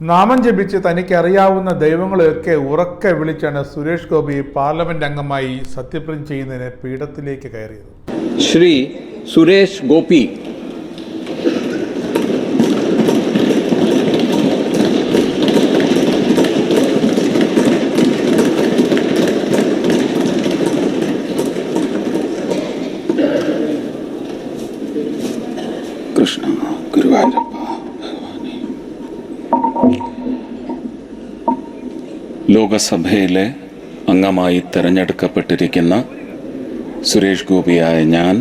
നാമം ജപിച്ച് തനിക്കറിയാവുന്ന ദൈവങ്ങളെയൊക്കെ ഉറക്കെ വിളിച്ചാണ് സുരേഷ് ഗോപി പാർലമെന്റ് അംഗമായി സത്യപ്രതിജ്ഞ ചെയ്യുന്നതിന് പീഠത്തിലേക്ക് കയറിയത്. ശ്രീ സുരേഷ് ഗോപി. കൃഷ്ണ ഗുരുവായൂരപ്പ. ലോകസഭയിലെ അംഗമായി തെരഞ്ഞെടുക്കപ്പെട്ടിരിക്കുന്ന സുരേഷ് ഗോപിയായ ഞാൻ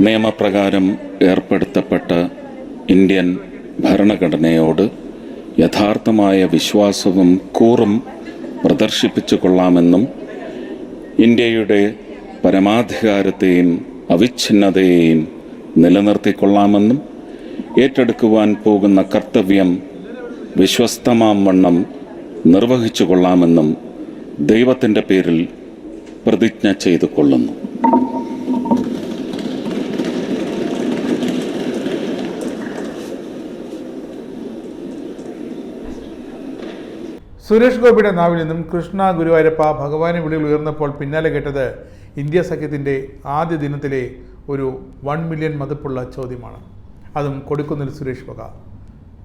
നിയമപ്രകാരം ഏർപ്പെടുത്തപ്പെട്ട ഇന്ത്യൻ ഭരണഘടനയോട് യഥാർത്ഥമായ വിശ്വാസവും കൂറും പ്രദർശിപ്പിച്ചു കൊള്ളാമെന്നും ഇന്ത്യയുടെ പരമാധികാരത്തെയും അവിഛിന്നതയെയും നിലനിർത്തിക്കൊള്ളാമെന്നും ഏറ്റെടുക്കുവാൻ പോകുന്ന കർത്തവ്യം വിശ്വസ്തമാം വണ്ണം നിർവഹിച്ചു കൊള്ളാമെന്നും ദൈവത്തിന്റെ പേരിൽ പ്രതിജ്ഞ ചെയ്തു കൊള്ളുന്നു. സുരേഷ് ഗോപിയുടെ നാവിൽ നിന്നും കൃഷ്ണ ഗുരുവായൂരപ്പ ഭഗവാനെ വിളികൾ ഉയർന്നപ്പോൾ പിന്നാലെ കേട്ടത് ഇന്ത്യ സഖ്യത്തിന്റെ ആദ്യ ദിനത്തിലെ ഒരു വൺ മില്യൺ മതിപ്പുള്ള ചോദ്യമാണ്. അതും കൊടുക്കുന്നിൽ സുരേഷ് വക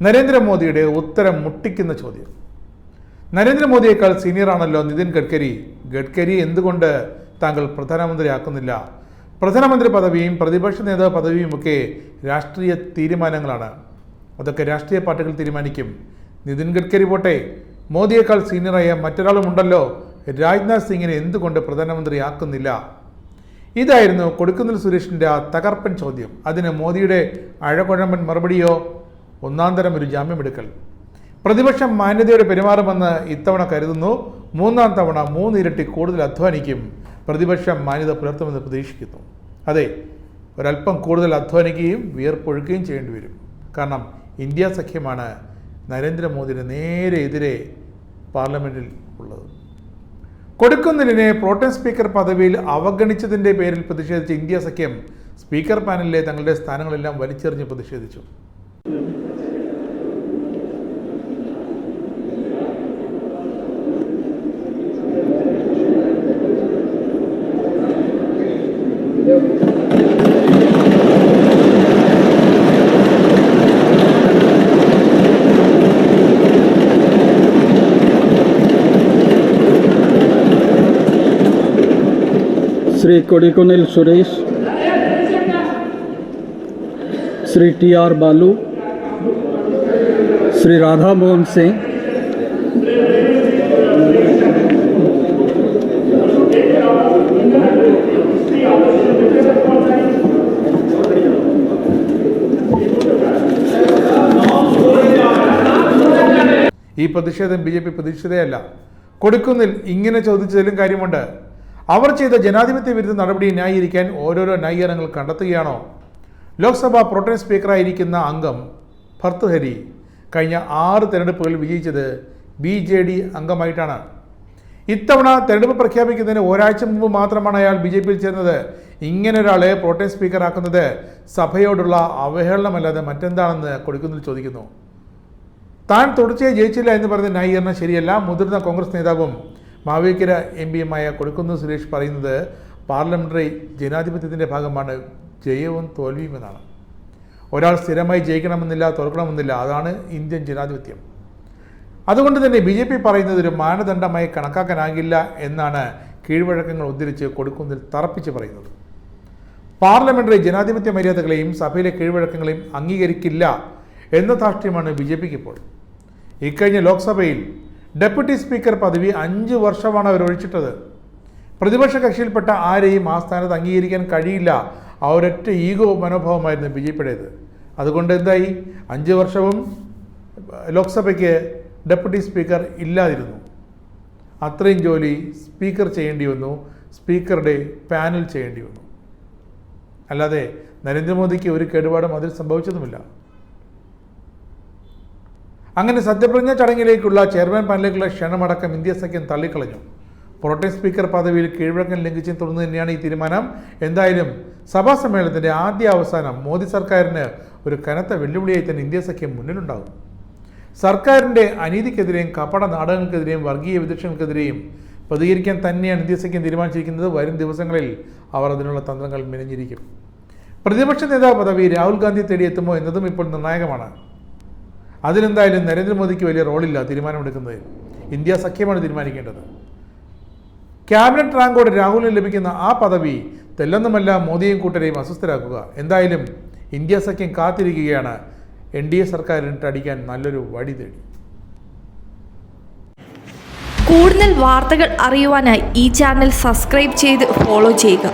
നരേന്ദ്രമോദിയുടെ ഉത്തരം മുട്ടിക്കുന്ന ചോദ്യം. നരേന്ദ്രമോദിയേക്കാൾ സീനിയറാണല്ലോ നിതിൻ ഗഡ്കരി. ഗഡ്കരി എന്തുകൊണ്ട് താങ്കൾ പ്രധാനമന്ത്രിയാക്കുന്നില്ല? പ്രധാനമന്ത്രി പദവിയും പ്രതിപക്ഷ നേതാവ് പദവിയും ഒക്കെ രാഷ്ട്രീയ തീരുമാനങ്ങളാണ്. അതൊക്കെ രാഷ്ട്രീയ പാർട്ടികൾ തീരുമാനിക്കും. നിതിൻ ഗഡ്കരി പോട്ടെ മോദിയേക്കാൾ സീനിയറായ മറ്റൊരാളുമുണ്ടല്ലോ രാജ്നാഥ് സിംഗിനെ എന്തുകൊണ്ട് പ്രധാനമന്ത്രിയാക്കുന്നില്ല? ഇതായിരുന്നു കൊടുക്കുന്നിൽ സുരേഷിന്റെ ആ തകർപ്പൻ ചോദ്യം. അതിന് മോദിയുടെ അഴകുഴമ്പൻ മറുപടിയോ? ഒന്നാം തരം ഒരു ജാമ്യമെടുക്കൽ പ്രതിപക്ഷം മാന്യതയോടെ പെരുമാറുമെന്ന് ഇത്തവണ കരുതുന്നു. മൂന്നാം തവണ മൂന്നിരട്ടി കൂടുതൽ അധ്വാനിക്കും. പ്രതിപക്ഷം മാന്യത പുലർത്തുമെന്ന് പ്രതീക്ഷിക്കുന്നു. അതെ ഒരല്പം കൂടുതൽ അധ്വാനിക്കുകയും വിയർപ്പൊഴുക്കുകയും ചെയ്യേണ്ടി വരും. കാരണം ഇന്ത്യ സഖ്യമാണ് നരേന്ദ്രമോദിയുടെ നേരെ എതിരെ പാർലമെന്റിൽ ഉള്ളത്. കൊടുക്കുന്നിലിനെ പ്രോട്ടം സ്പീക്കർ പദവിയിൽ അവഗണിച്ചതിന്റെ പേരിൽ പ്രതിഷേധിച്ച ഇന്ത്യ സഖ്യം സ്പീക്കർ പാനലിലെ തങ്ങളുടെ സ്ഥാനങ്ങളെല്ലാം വലിച്ചെറിഞ്ഞ് പ്രതിഷേധിച്ചു. ശ്രീ കൊടിക്കുന്നിൽ സുരേഷ് ശ്രീ ടി ആർ ബാലു ശ്രീ രാധാമോഹൻ സിംഗ് ഈ പ്രതിഷേധം ബി ജെ പി പ്രതീക്ഷിതയല്ല കൊടുക്കുന്നിൽ ഇങ്ങനെ ചോദിച്ചതിലും കാര്യമുണ്ട്. അവർ ചെയ്ത ജനാധിപത്യ വിരുദ്ധ നടപടി ന്യായീകരിക്കാൻ ഓരോരോ ന്യായീകരണങ്ങൾ കണ്ടെത്തുകയാണോ? ലോക്സഭ പ്രോട്ടേം സ്പീക്കറായിരിക്കുന്ന അംഗം ഭർത്തുഹരി കഴിഞ്ഞ ആറ് തെരഞ്ഞെടുപ്പുകളിൽ വിജയിച്ചത് ബി ജെ ഡി അംഗമായിട്ടാണ്. ഇത്തവണ തെരഞ്ഞെടുപ്പ് പ്രഖ്യാപിക്കുന്നതിന് ഒരാഴ്ച മുമ്പ് മാത്രമാണ് അയാൾ ബി ജെ പിയിൽ ചേർന്നത്. ഇങ്ങനെ ഒരാളെ പ്രോട്ടേം സ്പീക്കറാക്കുന്നത് സഭയോടുള്ള അവഹേളനമല്ലാതെ മറ്റെന്താണെന്ന് കൊടുക്കുന്നിൽ ചോദിക്കുന്നു. താൻ തുടർച്ചയായി ജയിച്ചില്ല എന്ന് പറയുന്ന ന്യായീകരണം ശരിയല്ല. മുതിർന്ന കോൺഗ്രസ് നേതാവും മാവേലിക്കര എം പിയുമായ കൊടുക്കുന്ന് സുരേഷ് പറയുന്നത് പാർലമെന്ററി ജനാധിപത്യത്തിന്റെ ഭാഗമാണ് ജയവും തോൽവിയും എന്നാണ്. ഒരാൾ സ്ഥിരമായി ജയിക്കണമെന്നില്ല തോൽക്കണമെന്നില്ല അതാണ് ഇന്ത്യൻ ജനാധിപത്യം. അതുകൊണ്ട് തന്നെ ബി ജെ പി പറയുന്നത് ഒരു മാനദണ്ഡമായി കണക്കാക്കാനാകില്ല എന്നാണ് കീഴ്വഴക്കങ്ങൾ ഉദ്ധരിച്ച് കൊടുക്കുന്നിൽ തറപ്പിച്ച് പറയുന്നത്. പാർലമെന്ററി ജനാധിപത്യ മര്യാദകളെയും സഭയിലെ കീഴ്വഴക്കങ്ങളെയും അംഗീകരിക്കില്ല എന്ന ധാർഷ്ട്യമാണ് ബി ജെ പിക്ക് ഇപ്പോൾ. ഇക്കഴിഞ്ഞ ലോക്സഭയിൽ ഡെപ്യൂട്ടി സ്പീക്കർ പദവി അഞ്ച് വർഷമാണ് അവർ ഒഴിച്ചിട്ടത്. പ്രതിപക്ഷ കക്ഷിയിൽപ്പെട്ട ആരെയും ആ സ്ഥാനത്ത് അംഗീകരിക്കാൻ കഴിയില്ല. ആ ഒരൊറ്റ ഈഗോ മനോഭാവമായിരുന്നു ബി ജെ പിയുടേത്. അതുകൊണ്ട് എന്തായി? അഞ്ച് വർഷവും ലോക്സഭയ്ക്ക് ഡെപ്യൂട്ടി സ്പീക്കർ ഇല്ലാതിരുന്നു. അത്രയും ജോലി സ്പീക്കർ ചെയ്യേണ്ടി വന്നു. സ്പീക്കറുടെ പാനൽ ചെയ്യേണ്ടി വന്നു. അല്ലാതെ നരേന്ദ്രമോദിക്ക് ഒരു കേടുപാടും അതിൽ സംഭവിച്ചതുമില്ല. അങ്ങനെ സത്യപ്രതിജ്ഞ ചടങ്ങിലേക്കുള്ള ചെയർമാൻ പാനലിലേക്കുള്ള ക്ഷണമടക്കം ഇന്ത്യ സഖ്യം തള്ളിക്കളഞ്ഞു. പ്രോട്ടേം സ്പീക്കർ പദവിയിൽ കീഴ്വഴക്കം ലംഘിച്ചു തുടർന്ന് തന്നെയാണ് ഈ തീരുമാനം. എന്തായാലും സഭാ സമ്മേളനത്തിന്റെ ആദ്യ അവസാനം മോദി സർക്കാരിന് ഒരു കനത്ത വെല്ലുവിളിയായി തന്നെ ഇന്ത്യ സഖ്യം മുന്നിലുണ്ടാകും. സർക്കാരിന്റെ അനീതിക്കെതിരെയും കപട നാടകങ്ങൾക്കെതിരെയും വർഗീയ വിദക്ഷങ്ങൾക്കെതിരെയും പ്രതികരിക്കാൻ തന്നെയാണ് ഇന്ത്യ സഖ്യം തീരുമാനിച്ചിരിക്കുന്നത്. വരും ദിവസങ്ങളിൽ അവർ അതിനുള്ള തന്ത്രങ്ങൾ മെനഞ്ഞിരിക്കും. പ്രതിപക്ഷ നേതാവ് പദവി രാഹുൽ ഗാന്ധി തേടിയെത്തുമോ എന്നതും ഇപ്പോൾ നിർണായകമാണ്. അതിലെന്തായാലും നരേന്ദ്രമോദിക്ക് വലിയ റോളില്ല തീരുമാനമെടുക്കുന്നതിൽ ഇന്ത്യ സഖ്യമാണ് തീരുമാനിക്കേണ്ടത്. ക്യാബിനറ്റ് റാങ്കോടെ രാഹുലിന് ലഭിക്കുന്ന ആ പദവി തെല്ലൊന്നുമല്ല മോദിയും കൂട്ടരെയും അസ്വസ്ഥരാക്കുക. എന്തായാലും ഇന്ത്യ സഖ്യം കാത്തിരിക്കുകയാണ്. എൻ ഡി എ സർക്കാരിനിട്ട് അടിക്കാൻ നല്ലൊരു വഴി തേടി. കൂടുതൽ വാർത്തകൾ അറിയുവാനായി ഈ ചാനൽ സബ്സ്ക്രൈബ് ചെയ്ത് ഫോളോ ചെയ്യുക.